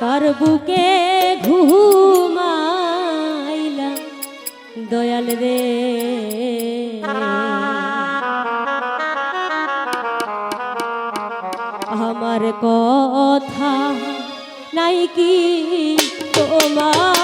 কার বুকে ঘুমাইলা দয়াল রে। আমার কথা নাই কি তোমার?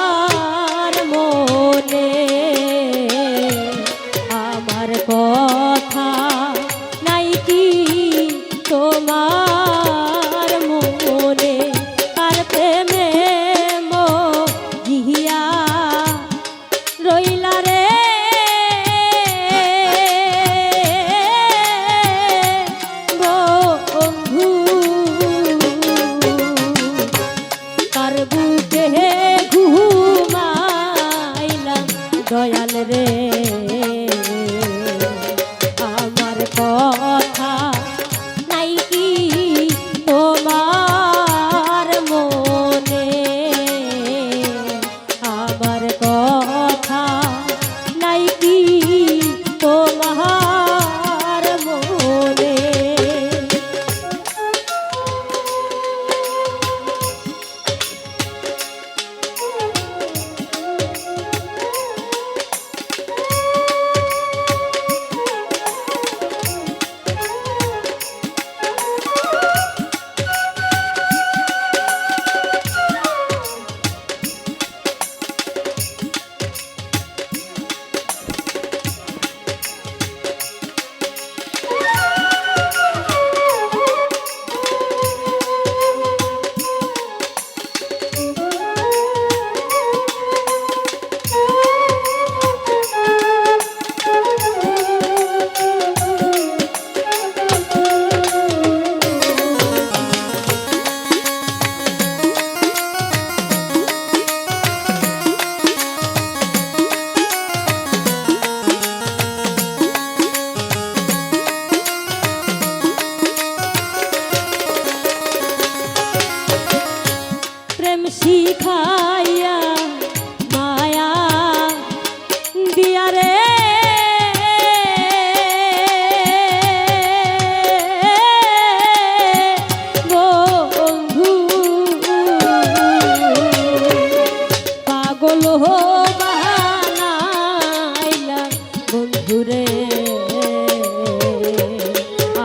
বন্ধুরে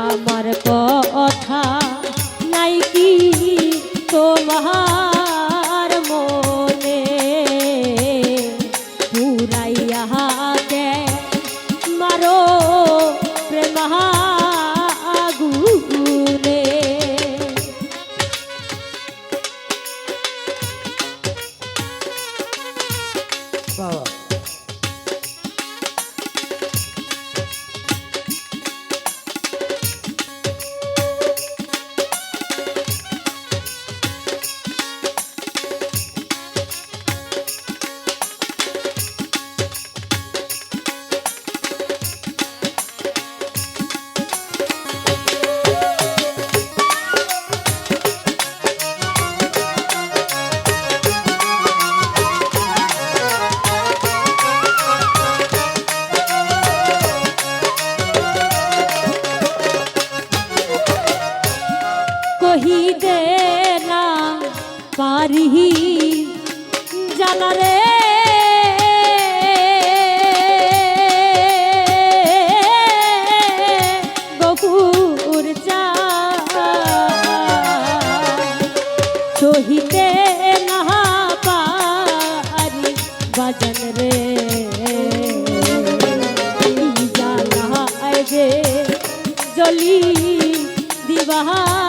আমার কথা নাই কি তোমার মনে? পুরাইয়া গে মারো প্রেমাগুনে বাবা। জানা রে। গপুর চা। সহিতে না পারি বাজন রে জানায় যে জলি দিবানিছি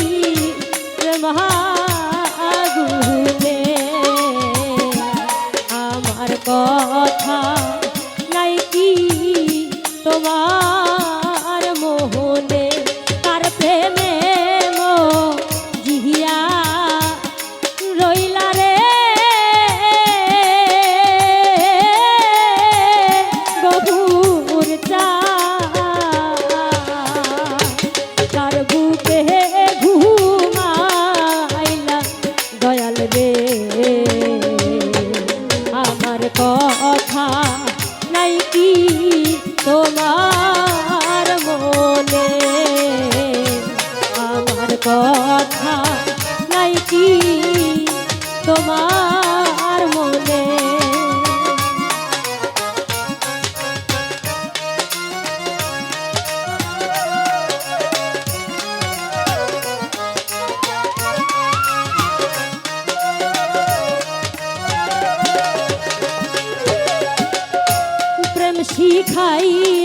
তোমার মনে। প্রেম শিখাইয়া